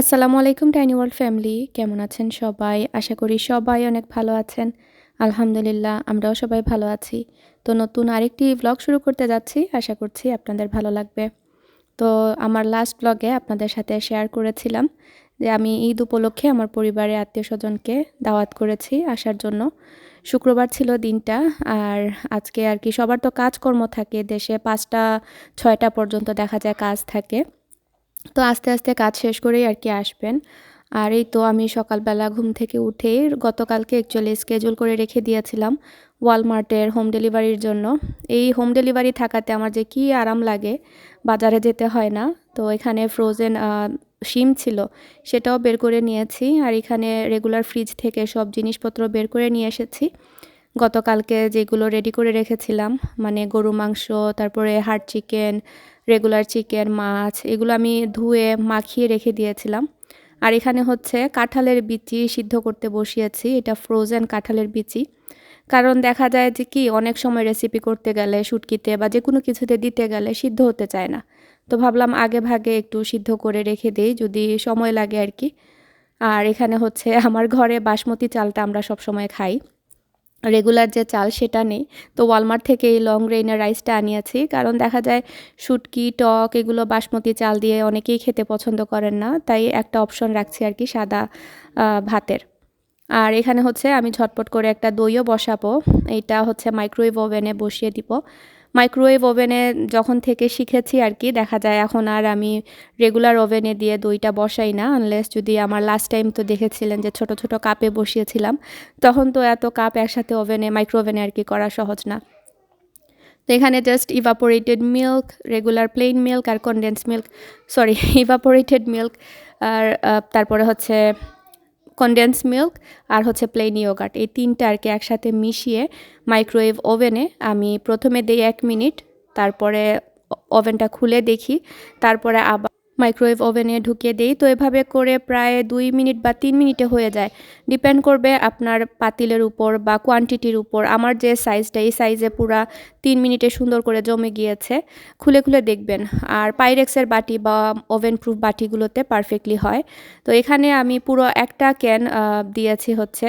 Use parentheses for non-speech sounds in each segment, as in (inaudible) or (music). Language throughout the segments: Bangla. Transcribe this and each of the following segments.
আসসালামু আলাইকুম টাইনি ওয়ার্ল্ড ফ্যামিলি কেমন আছেন সবাই? আশা করি সবাই অনেক ভালো আছেন। আলহামদুলিল্লাহ, আমরাও সবাই ভালো আছি। তো নতুন আরেকটি ব্লগ শুরু করতে যাচ্ছি। আশা করছি আপনাদের ভালো লাগবে। তো আমার লাস্ট ব্লগে আপনাদের সাথে শেয়ার করেছিলাম যে আমি ঈদ উপলক্ষে আমার পরিবারের আত্মীয় স্বজনকে দাওয়াত করেছি আসার জন্য। শুক্রবার ছিল দিনটা, আর আজকে আর কি সবার তো কাজকর্ম থাকে, দেশে পাঁচটা, ছয়টা পর্যন্ত দেখা যায় কাজ থাকে। তো আস্তে আস্তে কাজ শেষ করেই আর কি আসবেন। আর এই তো আমি সকালবেলা ঘুম থেকে উঠেই গতকালকে অ্যাকচুয়ালি স্কেজুল করে রেখে দিয়েছিলাম ওয়ালমার্টের হোম ডেলিভারির জন্য। এই হোম ডেলিভারি থাকাতে আমার যে কি আরাম লাগে, বাজারে যেতে হয় না। তো এখানে ফ্রোজেন শিম ছিল, সেটাও বের করে নিয়েছি। আর এখানে রেগুলার ফ্রিজ থেকে সব জিনিসপত্র বের করে নিয়ে এসেছি। গতকালকে যেগুলো রেডি করে রেখেছিলাম মানে গরু মাংস, তারপরে হার্ড চিকেন রেগুলার চিকেন মাছ, এগুলো আমি ধুয়ে মাখিয়ে রেখে দিয়েছিলাম। আর এখানে হচ্ছে কাঁঠালের বিচি সিদ্ধ করতে বসিয়েছি, এটা ফ্রোজেন কাঁঠালের বিচি। কারণ দেখা যায় যে কি, অনেক সময় রেসিপি করতে গেলে, শুটকিতে বা যে কোনো কিছুতে দিতে গেলে সিদ্ধ হতে চায় না। তো ভাবলাম আগে ভাগে একটু সিদ্ধ করে রেখে দিই, যদি সময় লাগে আর কি। আর এখানে হচ্ছে আমার ঘরে বাসমতি চালটা আমরা সব সময় খাই। রেগুলার যে চাল সেটা নেই। তো ওয়ালমার্ট থেকে এই লং রেইনের রাইসটা আনিয়েছি। কারণ দেখা যায় শুটকি, টক এগুলো বাসমতি চাল দিয়ে অনেকেই খেতে পছন্দ করেন না। তাই একটা অপশন রাখছি আর কি সাদা ভাতের। আর এখানে হচ্ছে আমি ঝটপট করে একটা দইও বসাবো। এটা হচ্ছে মাইক্রোওয়েভ ওভেনে বসিয়ে দিব। মাইক্রোওয়েভ ওভেনে যখন থেকে শিখেছি আর কি, দেখা যায় এখন আর আমি রেগুলার ওভেনে দিয়ে দইটা বসাই না আনলেস যদি আমার লাস্ট টাইম তো দেখেছিলেন যে ছোট ছোট কাপে বসিয়েছিলাম, তখন তো এত কাপ একসাথে ওভেনে মাইক্রো ওভেনে আর কি করা সহজ না। তো এখানে just evaporated milk regular plain milk আর condense milk sorry evaporated milk আর তারপরে হচ্ছে কনডেন্স মিল্ক আর হচ্ছে প্লেন ইয়োগার্ট এই তিনটা আর কি একসাথে মিশিয়ে মাইক্রোওয়েভ ওভেনে আমি প্রথমে দিই এক মিনিট, তারপরে ওভেনটা খুলে দেখি, তারপরে আবার মাইক্রোওয়েভ ওভেনে ঢুকিয়ে দিই। তো এভাবে করে প্রায় দুই মিনিট বা তিন মিনিটে হয়ে যায়। ডিপেন্ড করবে আপনার পাতিলের উপর বা কোয়ান্টিটির উপর। আমার যে সাইজটা, এই সাইজে পুরা তিন মিনিটে সুন্দর করে জমে গিয়েছে। খুলে খুলে দেখবেন। আর পাইরেক্সের বাটি বা ওভেন প্রুফ বাটিগুলোতে পারফেক্টলি হয়। তো এখানে আমি পুরো একটা ক্যান দিয়েছি হচ্ছে।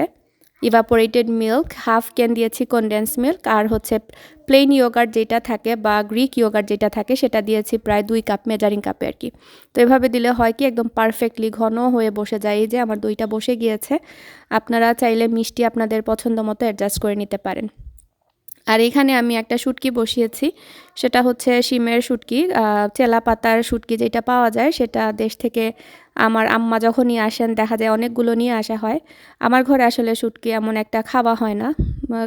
ইভাপোরেটেড মিল্ক হাফ ক্যান দিয়েছি কনডেন্স মিল্ক আর হচ্ছে প্লেন ইয়োগার্ট যেটা থাকে বা গ্রিক ইয়োগার্ট যেটা থাকে, সেটা দিয়েছি প্রায় দুই কাপ মেজারিং কাপে আর কি। তো এভাবে দিলে হয় কি একদম পারফেক্টলি ঘন হয়ে বসে যায়। এই যে আমার দুইটা বসে গিয়েছে, আপনারা চাইলে মিষ্টি আপনাদের পছন্দ মতো অ্যাডজাস্ট করে নিতে পারেন। আর এখানে আমি একটা শুটকি বসিয়েছি। সেটা হচ্ছে শিমের শুটকি চেলা পাতার শুটকি যেটা পাওয়া যায়, সেটা দেশ থেকে আমার আম্মা যখনই আসেন, দেখা যায় অনেকগুলো নিয়ে আসা হয়। আমার ঘরে আসলে শুটকি এমন একটা খাওয়া হয় না।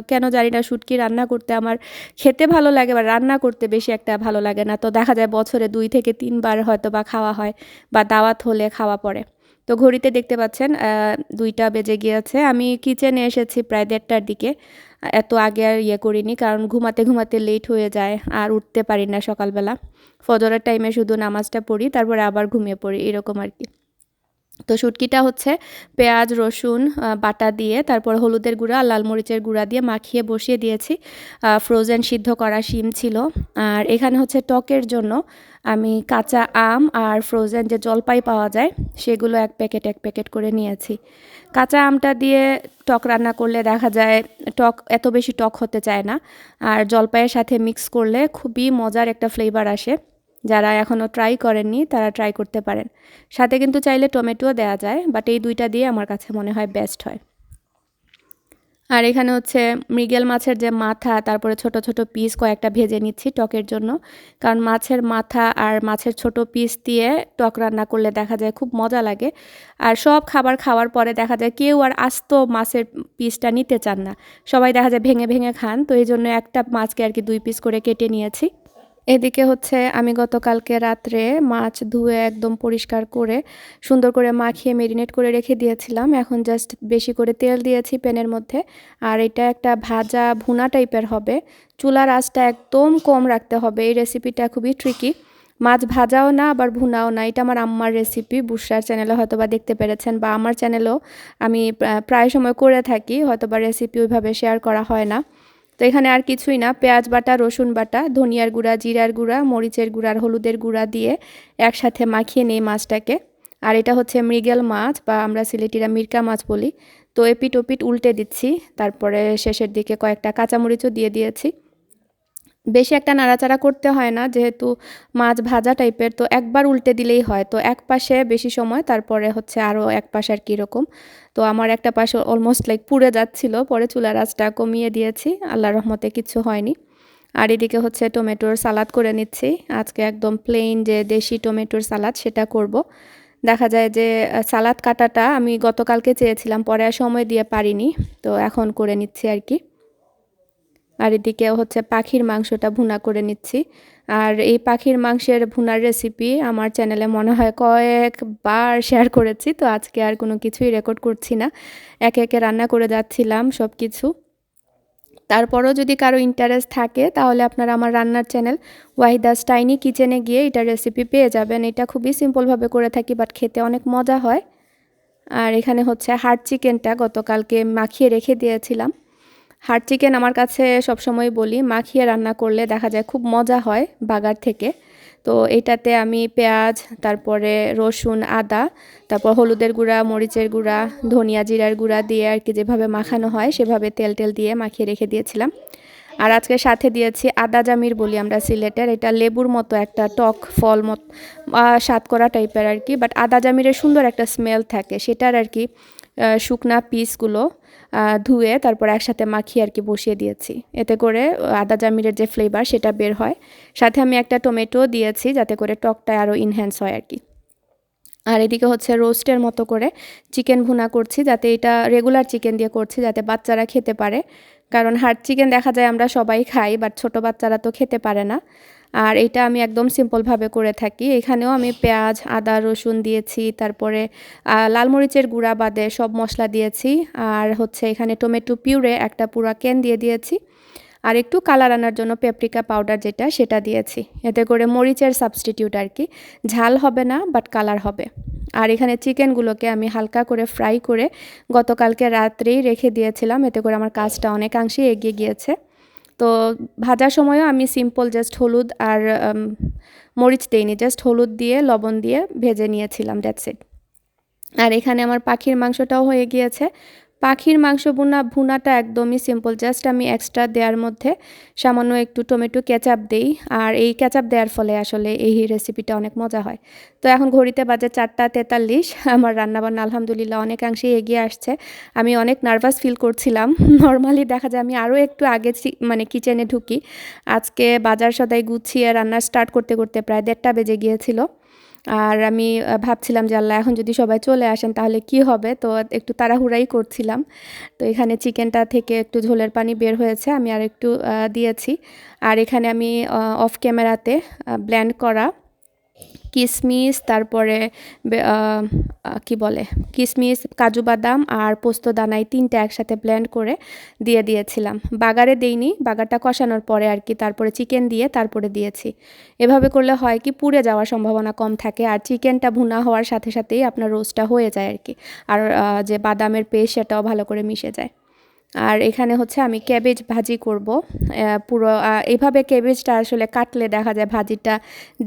কেন জানি না, শুটকি রান্না করতে আমার খেতে ভালো লাগে বা রান্না করতে বেশি একটা ভালো লাগে না। তো দেখা যায় বছরে দুই থেকে তিনবার হয়তো বা খাওয়া হয় বা দাওয়াত হলে খাওয়া পড়ে। তো ঘড়িতে দেখতে পাচ্ছেন দুইটা বেজে গিয়েছে। আমি কিচেনে এসেছি প্রায় দেড়টার দিকে। এত আগে আর ইয়ে করিনি, কারণ ঘুমাতে ঘুমাতে লেট হয়ে যায় আর উঠতে পারি না সকালবেলা। ফজরের টাইমে শুধু নামাজটা পড়ি, তারপরে আবার ঘুমিয়ে পড়ি, এরকম আর কি। তো শুটকিটা হচ্ছে পেঁয়াজ, রসুন বাটা দিয়ে, তারপর হলুদের গুঁড়া লাল মরিচের গুঁড়া দিয়ে মাখিয়ে বসিয়ে দিয়েছি। ফ্রোজেন সিদ্ধ করা শিম ছিল। আর এখানে হচ্ছে টকের জন্য আমি কাঁচা আম আর ফ্রোজেন যে জলপাই পাওয়া যায়, সেগুলো এক প্যাকেট এক প্যাকেট করে নিয়েছি। কাঁচা আমটা দিয়ে টক রান্না করলে দেখা যায় টক, এত বেশি টক হতে চায় না। আর জলপাইয়ের সাথে মিক্স করলে খুবই মজার একটা ফ্লেভার আসে। যারা এখনও ট্রাই করেননি, তারা ট্রাই করতে পারেন। সাথে কিন্তু চাইলে টমেটোও দেওয়া যায় বাট এই দুইটা দিয়ে আমার কাছে মনে হয় বেস্ট হয়। আর এখানে হচ্ছে মৃগেল মাছের যে মাথা, তারপরে ছোট ছোট পিস কয়েকটা ভেজে নিচ্ছি টকের জন্য। কারণ মাছের মাথা আর মাছের ছোট পিস দিয়ে টক রান্না করলে দেখা যায় খুব মজা লাগে। আর সব খাবার খাওয়ার পরে দেখা যায় কেউ আর আস্ত মাছের পিসটা নিতে চান না। সবাই দেখা যায় ভেঙে ভেঙে খান, তো এই জন্য একটা মাছকে আর কি দুই পিস করে কেটে নিয়েছি। এদিকে হচ্ছে আমি গতকালকে রাত্রে মাছ ধুয়ে একদম পরিষ্কার করে, সুন্দর করে মাখিয়ে মেরিনেট করে রেখে দিয়েছিলাম। এখন জাস্ট বেশি করে তেল দিয়েছি প্যানের মধ্যে। আর এটা একটা ভাজা ভুনা টাইপের হবে। চুলার আঁচটা একদম কম রাখতে হবে। এই রেসিপিটা খুবই ট্রিকি মাছ ভাজাও না, আবার ভুনাও না। এটা আমার আম্মার রেসিপি বুসার চ্যানেলে হয়তো বা দেখতে পেরেছেন বা আমার চ্যানেলেও আমি প্রায় সময় করে থাকি। হয়তো বা রেসিপি ওইভাবে শেয়ার করা হয় না। তো এখানে আর কিছুই না, পেঁয়াজ বাটা, রসুন বাটা, ধনিয়ার গুঁড়া, জিরার গুঁড়া, মরিচের গুঁড়া আর হলুদের গুঁড়া দিয়ে একসাথে মাখিয়ে নেই মাছটাকে। আর এটা হচ্ছে মৃগেল মাছ বা আমরা সিলেটিরা মিরকা মাছ বলি। তো এপিট ওপিট উল্টে দিচ্ছি, তারপরে শেষের দিকে কয়েকটা কাঁচামরিচও দিয়ে দিয়েছি। বেশি একটা নাড়াচাড়া করতে হয় না, যেহেতু মাছ ভাজা টাইপের, তো একবার উল্টে দিলেই হয়। তো এক পাশে বেশি সময়, তারপরে হচ্ছে আরও এক পাশে আর কীরকম তো আমার একটা পাশে অলমোস্ট লাইক পুড়ে যাচ্ছিল, পরে চুলার আঁচটা কমিয়ে দিয়েছি আল্লাহ রহমতে কিছু হয়নি। আর এদিকে হচ্ছে টমেটোর সালাদ করে নিচ্ছি। আজকে একদম প্লেন যে দেশি টমেটোর সালাদ, সেটা করব। দেখা যায় যে সালাদ কাটাটা আমি গতকালকে চেয়েছিলাম, পরে সময় দিয়ে পারিনি। তো এখন করে নিচ্ছি আর কি। আর এদিকে হচ্ছে পাখির মাংসটা ভুনা করে নিচ্ছি। আর এই পাখির মাংসের ভুনার রেসিপি আমার চ্যানেলে মনে হয় কয়েকবার শেয়ার করেছি, তো আজকে আর কোনো কিছুই রেকর্ড করছি না। একে একে রান্না করে যাচ্ছিলাম সব কিছু তারপরও যদি কারও ইন্টারেস্ট থাকে, তাহলে আপনারা আমার রান্নার চ্যানেল ওয়াহিদা স্টাইনি কিচেনে গিয়ে এটা রেসিপি পেয়ে যাবেন। এটা খুবই সিম্পলভাবে করে থাকি বাট খেতে অনেক মজা হয়। আর এখানে হচ্ছে হার্ড চিকেনটা গতকালকে মাখিয়ে রেখে দিয়েছিলাম। হার্ড চিকেন আমার কাছে সব সময় বলি, মাখিয়ে রান্না করলে দেখা যায় খুব মজা হয় বাগার থেকে। তো এটাতে আমি পেঁয়াজ, তারপরে রসুন, আদা, তারপর হলুদের গুঁড়া, মরিচের গুঁড়া, ধনিয়া জিরার গুঁড়া দিয়ে আর কি যেভাবে মাখানো হয় সেভাবে তেল টেল দিয়ে মাখিয়ে রেখে দিয়েছিলাম। আর আজকে সাথে দিয়েছি আদা জামির বলি আমরা সিলেটের। এটা লেবুর মতো একটা টক ফল মত স্বাদ করা টাইপের আর কি বাট আদা জামিরের সুন্দর একটা স্মেল থাকে। সেটার আর কি শুকনা পিসগুলো ধুয়ে তারপর একসাথে মাখিয়ে আর কি বসিয়ে দিয়েছি। এতে করে আদা জামিরের যে ফ্লেভার সেটা বের হয়। সাথে আমি একটা টমেটো দিয়েছি যাতে করে টকটা আরও ইনহ্যান্স হয় আর কি। আর এদিকে হচ্ছে রোস্টের মতো করে চিকেন ভুনা করছি যাতে এটা রেগুলার চিকেন দিয়ে করছি যাতে বাচ্চারা খেতে পারে। কারণ হার্ড চিকেন দেখা যায় আমরা সবাই খাই বাট ছোটো বাচ্চারা তো খেতে পারে না। আর এটা আমি একদম সিম্পলভাবে করে থাকি। এখানেও আমি পেঁয়াজ, আদা, রসুন দিয়েছি, তারপরে লালমরিচের গুঁড়া বাদে সব মশলা দিয়েছি। আর হচ্ছে এখানে টমেটো পিউরে একটা পুরা ক্যান দিয়ে দিয়েছি। আর একটু কালার আনার জন্য পেপরিকা পাউডার যেটা, সেটা দিয়েছি। এতে করে মরিচের সাবস্টিটিউট আর কি। ঝাল হবে না বাট কালার হবে। আর এখানে চিকেনগুলোকে আমি হালকা করে ফ্রাই করে গতকালকে রাত্রেই রেখে দিয়েছিলাম। এতে করে আমার কাজটা অনেকাংশেই এগিয়ে গিয়েছে। তো ভাজার সময়ও আমি সিম্পল জাস্ট হলুদ আর মরিচ দিইনি। জাস্ট হলুদ দিয়ে, লবণ দিয়ে ভেজে নিয়েছিলাম দ্যাটস ইট আর এখানে আমার পাখির মাংসটাও হয়ে গিয়েছে। পাখির মাংস ভুনা ভুনাটা একদমই সিম্পল জাস্ট আমি এক্সট্রা দেওয়ার মধ্যে সামান্য একটু টমেটো কেচাপ দিই। আর এই কেচাপ দেওয়ার ফলে আসলে এই রেসিপিটা অনেক মজা হয়। তো এখন ঘড়িতে বাজে চারটা তেতাল্লিশ, আমার রান্নাবান্না আলহামদুলিল্লাহ অনেকাংশেই এগিয়ে আসছে। আমি অনেক নার্ভাস ফিল করছিলাম। (laughs) নর্মালি দেখা যায় আমি আরও একটু আগে মানে কিচেনে ঢুকি। আজকে বাজার সদাই গুছিয়ে রান্না স্টার্ট করতে করতে প্রায় দেড়টা বেজে গিয়েছিল। আর আমি ভাবছিলাম যে আল্লাহ, এখন যদি সবাই চলে আসেন তাহলে কি হবে? তো একটু তাড়াহুড়াই করছিলাম। তো এখানে চিকেনটা থেকে একটু ঝোলের পানি বের হয়েছে, আমি আর একটু দিয়েছি। আর এখানে আমি অফ ক্যামেরাতে ব্ল্যান্ড করা কিশমিশ তারপরে কি বলে? কিশমিশ কাজু বাদাম আর পোস্ত দানাই তিনটা একসাথে ব্লেন্ড করে দিয়ে দিয়েছিলাম। বাগারে দেইনি, বাগারটা কষানোর পরে আর কি তারপরে চিকেন দিয়ে তারপরে দিয়েছি। এভাবে করলে হয় কি পুড়ে যাওয়ার সম্ভাবনা কম থাকে আর চিকেনটা ভুনা হওয়ার সাথে সাথেই আপনার রোস্টটা হয়ে যায় আর কি। আর যে বাদামের পেস্ট সেটাও ভালো করে মিশে যায়। আর এখানে হচ্ছে আমি ক্যাবেজ ভাজি করব। পুরো এইভাবে ক্যাবেজটা আসলে কাটলে দেখা যায় ভাজিটা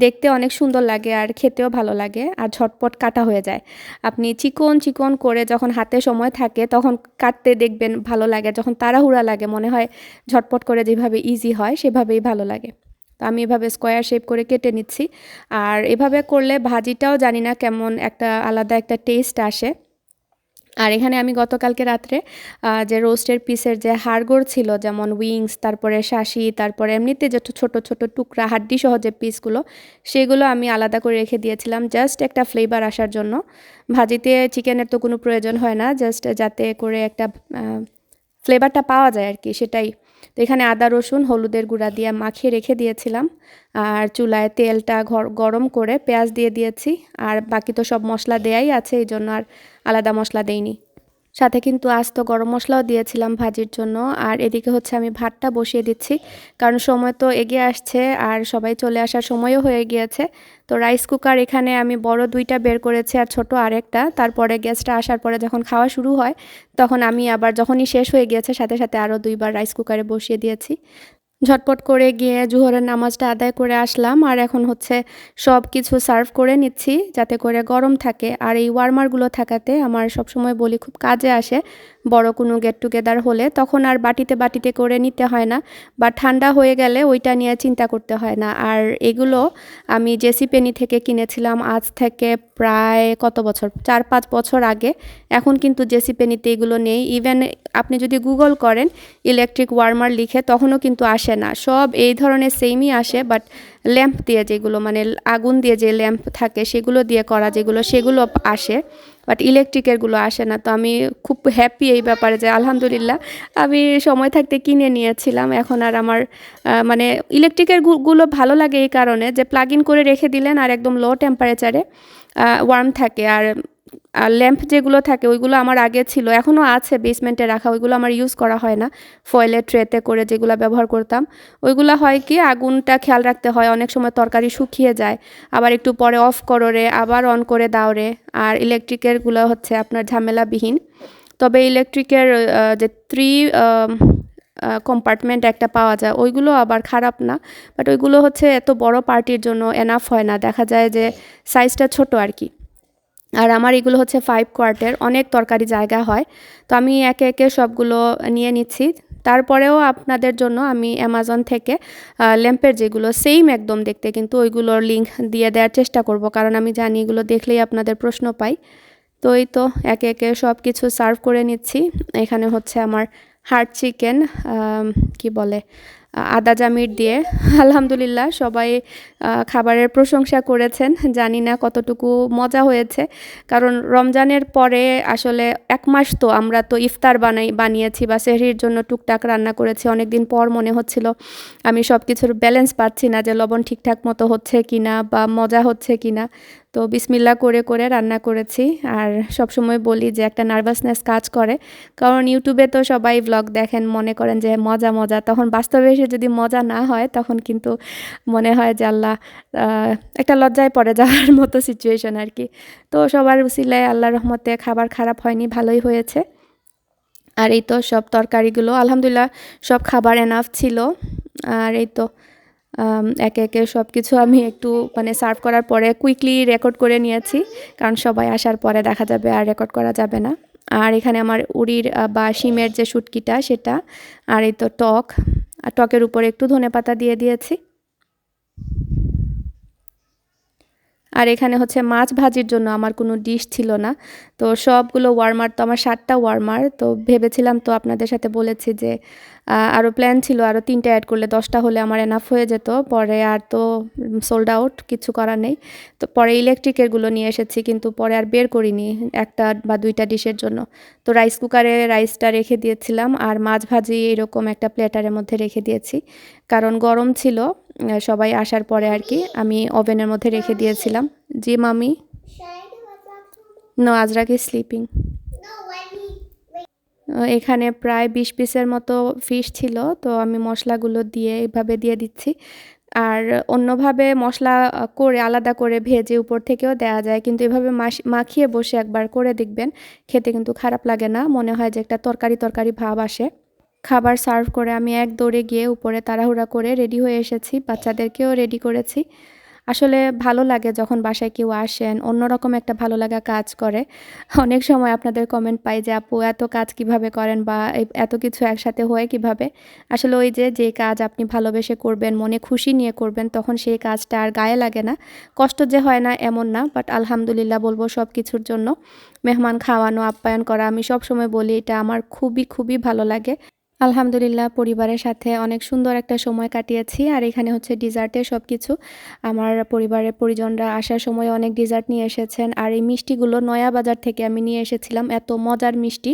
দেখতে অনেক সুন্দর লাগে আর খেতেও ভালো লাগে আর ঝটপট কাটা হয়ে যায়। আপনি চিকন চিকন করে যখন হাতে সময় থাকে তখন কাটতে দেখবেন ভালো লাগে, যখন তাড়াহুড়া লাগে মনে হয় ঝটপট করে যেভাবে ইজি হয় সেভাবেই ভালো লাগে। তো আমি এভাবে স্কোয়ার শেপ করে কেটে নিচ্ছি। আর এভাবে করলে ভাজিটাও জানি না কেমন একটা আলাদা একটা টেস্ট আসে। আর এখানে আমি গতকালকে রাত্রে যে রোস্টের পিসের যে হাড়গোড় ছিল, যেমন উইংস তারপরে শাসি, তারপরে এমনিতে যে ছোট ছোট টুকরা হাড্ডি সহ যে পিসগুলো সেগুলো আমি আলাদা করে রেখে দিয়েছিলাম জাস্ট একটা ফ্লেভার আসার জন্য। ভাজিতে চিকেনের তো কোনো প্রয়োজন হয় না জাস্ট যাতে করে একটা ফ্লেভারটা পাওয়া যায় আর কি, সেটাই। তো এখানে আদা, রসুন, হলুদের গুঁড়া দিয়ে মাখিয়ে রেখে দিয়েছিলাম। আর চুলায় তেলটা গরম করে পেঁয়াজ দিয়ে দিয়েছি। আর বাকি তো সব মশলা দেয়াই আছে, এই জন্য আর আলাদা মশলা দেইনি। সাথে কিন্তু আস্ত গরম মশলাও দিয়েছিলাম ভাজির জন্য। আর এদিকে হচ্ছে আমি ভাতটা বসিয়ে দিচ্ছি, কারণ সময় তো এগিয়ে আসছে আর সবাই চলে আসার সময়ও হয়ে গিয়েছে। তো রাইস কুকার এখানে আমি বড় দুইটা বের করেছি আর ছোট আরেকটা। তারপরে গ্যাসটা আসার পরে যখন খাওয়া শুরু হয়, তখন আমি আবার যখনই শেষ হয়ে গিয়েছে, সাথে সাথে আরও দুইবার রাইস কুকারে বসিয়ে দিয়েছি। ঝটপট করে গিয়ে জোহরের নামাজটা আদায় করে আসলাম আর এখন হচ্ছে সব কিছু সার্ভ করে নিচ্ছি যাতে করে গরম থাকে। আর এই ওয়ার্মারগুলো থাকাতে আমার সবসময় বলি খুব কাজে আসে বড় কোনো গেট টুগেদার হলে। তখন আর বাটিতে বাটিতে করে নিতে হয় না বা ঠান্ডা হয়ে গেলে ওইটা নিয়ে চিন্তা করতে হয় না। আর এগুলো আমি জেসি পেনি থেকে কিনেছিলাম আজ থেকে প্রায় কত বছর? চার পাঁচ বছর আগে। এখন কিন্তু জেসি পেনিতে এগুলো নেই। ইভেন আপনি যদি গুগল করেন ইলেকট্রিক ওয়ার্মার লিখে তখনও কিন্তু আসে না। সব এই ধরনের সেমই আসে বাট ল্যাম্প দিয়ে যেগুলো মানে আগুন দিয়ে যে ল্যাম্প থাকে, সেগুলো দিয়ে করা যেগুলো, সেগুলো আসে বাট ইলেকট্রিকেরগুলো আসে না। তো আমি খুব হ্যাপি এই ব্যাপারে যে আলহামদুলিল্লাহ আমি সময় থাকতে কিনে নিয়েছিলাম। এখন আর আমার মানে ইলেকট্রিকেরগুলো ভালো লাগে এই কারণে যে প্লাগ ইন করে রেখে দিলেন আর একদম লো টেম্পারেচারে ওয়ার্ম থাকে। আর আর ল্যাম্প যেগুলো থাকে ওইগুলো আমার আগে ছিল, এখনও আছে বেসমেন্টে রাখা, ওইগুলো আমার ইউজ করা হয় না। ফয়েলের ট্রেতে করে যেগুলো ব্যবহার করতাম, ওইগুলো হয় কি আগুনটা খেয়াল রাখতে হয়, অনেক সময় তরকারি শুকিয়ে যায়, আবার একটু পরে অফ করো রে আবার অন করে দাও রে আর ইলেকট্রিকেরগুলো হচ্ছে আপনার ঝামেলাবিহীন। তবে ইলেকট্রিকের যে থ্রি কম্পার্টমেন্ট একটা পাওয়া যায়, ওইগুলো আবার খারাপ না বাট ওইগুলো হচ্ছে এত বড় পার্টির জন্য এনাফ হয় না, দেখা যায় যে সাইজটা ছোট আর কি। আর আমার এগুলো হচ্ছে ফাইভ কোয়ার্টের অনেক তরকারি জায়গা হয়। তো আমি একে একে সবগুলো নিয়ে নিচ্ছি। তারপরেও আপনাদের জন্য আমি অ্যামাজন থেকে ল্যাম্পের যেগুলো সেম একদম দেখতে, কিন্তু ওইগুলোর লিঙ্ক দিয়ে দেওয়ার চেষ্টা করব, কারণ আমি জানি এগুলো দেখলেই আপনাদের প্রশ্ন পাই। তো এই তো একে একে সব কিছু সার্ভ করে নিচ্ছি। এখানে হচ্ছে আমার হার্ট চিকেন কি বলে? আদা জামির দিয়ে। আলহামদুলিল্লাহ, সবাই খাবারের প্রশংসা করেছেন। জানি না কতটুকু মজা হয়েছে। কারণ রমজানের পরে আসলে এক মাস তো আমরা তো ইফতার বানাই, বানিয়েছি বা সেহরির জন্য টুকটাক রান্না করেছি। অনেক দিন পর মনে হচ্ছিল আমি সব কিছুর ব্যালেন্স পাচ্ছি না যে লবণ ঠিকঠাক মতো হচ্ছে কি না বা মজা হচ্ছে কিনা। তো বিসমিল্লা করে করে রান্না করেছি। আর সব সময় বলি যে একটা নার্ভাসনেস কাজ করে। কারণ ইউটিউবে তো সবাই ব্লগ দেখেন, মনে করেন যে মজা মজা। তখন বাস্তবে এসে যদি মজা না হয়, তখন কিন্তু মনে হয় যে আল্লাহ একটা লজ্জায় পড়ে যাওয়ার মতো সিচুয়েশন আর কি তো সবার উচিলায় আল্লাহ রহমতে খাবার খারাপ হয়নি, ভালোই হয়েছে। আর এই তো সব তরকারিগুলো, আলহামদুলিল্লাহ সব খাবার এনাফ ছিল। আর এই তো একে একে সব কিছু আমি একটু মানে সার্ভ করার পরে কুইকলি রেকর্ড করে নিয়েছি। কারণ সবাই আসার পরে দেখা যাবে আর রেকর্ড করা যাবে না। আর এখানে আমার উড়ির বা শিমের যে শুটকিটা, সেটা, আর এই তো টক। আর টকের উপরে একটু ধনে পাতা দিয়ে দিয়েছি। আর এখানে হচ্ছে মাছ ভাজির জন্য আমার কোনো ডিশ ছিল না। তো সবগুলো ওয়ার্মার তো আমার সাতটা ওয়ার্মার তো ভেবেছিলাম তো আপনাদের সাথে বলেছি যে আরও প্ল্যান ছিল আরও তিনটা অ্যাড করলে দশটা হলে আমার এনাফ হয়ে যেত। পরে আর তো সোল্ড আউট কিছু করার নেই। তো পরে ইলেকট্রিকেরগুলো নিয়ে এসেছি কিন্তু পরে আর বের করিনি একটা বা দুইটা ডিশের জন্য। তো রাইস কুকারে রাইসটা রেখে দিয়েছিলাম আর মাছ ভাজি এরকম একটা প্লেটারের মধ্যে রেখে দিয়েছি। কারণ গরম ছিল সবাই আসার পরে আর কি আমি ওভেনের মধ্যে রেখে দিয়েছিলাম। জি, মামি? নো আজরাক স্লিপিং এখানে প্রায় বিশ পিসের মতো ফিশ ছিল, তো আমি মশলাগুলো দিয়ে এইভাবে দিয়ে দিচ্ছি। আর অন্যভাবে মশলা করে, আলাদা করে ভেজে উপর থেকেও দেওয়া যায়, কিন্তু এভাবে মাখিয়ে বসে একবার করে দেখবেন। খেতে কিন্তু খারাপ লাগে না, মনে হয় যে একটা তরকারি তরকারি ভাব আসে। খাবার সার্ভ করে আমি এক দৌড়ে গিয়ে উপরে তাড়াহুড়া করে রেডি হয়ে এসেছি, বাচ্চাদেরকেও রেডি করেছি। আসলে ভালো লাগে যখন বাসায় কেউ আসেন, অন্যরকম একটা ভালো লাগা কাজ করে। অনেক সময় আপনাদের কমেন্ট পাই যে, আপু, এত কাজ কীভাবে করেন বা এত কিছু একসাথে হয় কীভাবে? আসলে ওই যে যে কাজ আপনি ভালোবেসে করবেন, মনে খুশি নিয়ে করবেন, তখন সেই কাজটা আর গায়ে লাগে না। কষ্ট যে হয় না এমন না বাট আলহামদুলিল্লাহ বলব সব কিছুর জন্য। মেহমান খাওয়ানো, আপ্যায়ন করা, আমি সব সময় বলি এটা আমার খুবই খুবই ভালো লাগে। আলহামদুলিল্লাহ, পরিবারের সাথে অনেক সুন্দর একটা সময় কাটিয়েছি। আর এখানে হচ্ছে ডিজার্টের সব কিছু আমার পরিবারের পরিজনরা আসার সময় অনেক ডিজার্ট নিয়ে এসেছেন। আর এই মিষ্টিগুলো নয়া বাজার থেকে আমি নিয়ে এসেছিলাম। এত মজার মিষ্টি।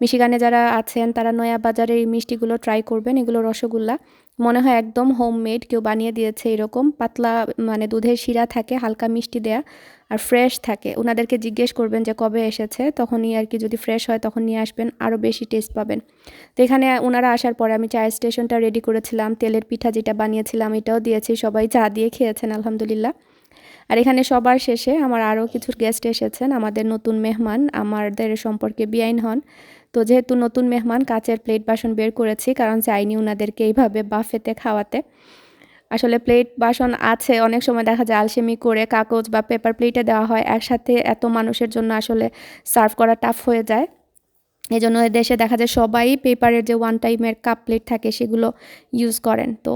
মিশিগানে যারা আছেন, তারা নয়া বাজারের এই মিষ্টিগুলো ট্রাই করবেন। এগুলো রসগোল্লা। মনে হয় একদম হোমমেড কেউ বানিয়ে দিয়েছে এরকম। পাতলা মানে দুধের শিরা থাকে, হালকা মিষ্টি দেয়া, আর ফ্রেশ থাকে। ওনাদেরকে জিজ্ঞেস করবেন যে কবে এসেছে, তখনই আর কি যদি ফ্রেশ হয় তখন নিয়ে আসবেন আরও বেশি টেস্ট পাবেন। তো এখানে ওনারা আসার পরে আমি চায়ের স্টেশনটা রেডি করেছিলাম, তেলের পিঠা যেটা বানিয়েছিলাম এটাও দিয়েছি, সবাই চা দিয়ে খেয়েছেন, আলহামদুলিল্লাহ। আর এখানে সবার শেষে আমার আরও কিছু গেস্ট এসেছেন, আমাদের নতুন মেহমান, আমাদের সম্পর্কে বিআইন হন। তো যেহেতু নতুন মেহমান কাচের প্লেট বাসন বের করেছি, কারণ চাইনি ওনাদেরকে এইভাবে বাফেতে খাওয়াতে। আসলে প্লেট বাসন আছে, অনেক সময় দেখা যায় আলসেমি করে কাগজ বা পেপার প্লেটে দেওয়া হয়, একসাথে এত মানুষের জন্য আসলে সার্ভ করা টাফ হয়ে যায়। এই জন্য দেশে দেখা যায় সবাই পেপারের যে ওয়ান টাইমের কাপ প্লেট থাকে সেগুলো ইউজ করেন। তো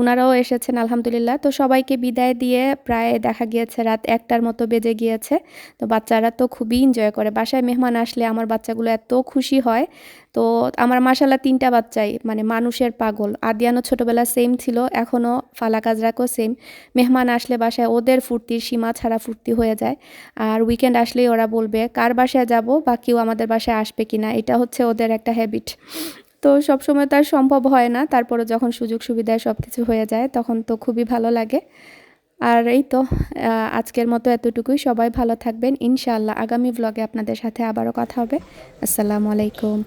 ওনারাও এসেছেন, আলহামদুলিল্লাহ। তো সবাইকে বিদায় দিয়ে প্রায় দেখা গিয়েছে, রাত একটার মতো বেজে গিয়েছে। তো বাচ্চারা তো খুবই এনজয় করে। বাসায় মেহমান আসলে আমার বাচ্চাগুলো এত খুশি হয়। তো আমার মাসাল্লাহ তিনটা বাচ্চাই মানে মানুষের পাগল। আদিয়ানো ছোটোবেলা সেম ছিল, এখনও ফালা কাজরাকও সেম মেহমান আসলে বাসায় ওদের ফুর্তির সীমা ছাড়া ফুর্তি হয়ে যায়। আর উইকেন্ড আসলেই ওরা বলবে, কার বাসায় যাব? বা কেউ আমাদের বাসায় আসবে কিনা? এটা হচ্ছে ওদের একটা হ্যাবিট তো সবসময় তো আর সম্ভব হয় না। তারপরে যখন সুযোগ সুবিধা সব কিছু হয়ে যায়, তখন তো খুবই ভালো লাগে। আর এই তো আজকের মতো এতটুকুই। সবাই ভালো থাকবেন। ইনশাআল্লাহ আগামী ব্লগে আপনাদের সাথে আবারও কথা হবে। আসসালামু আলাইকুম।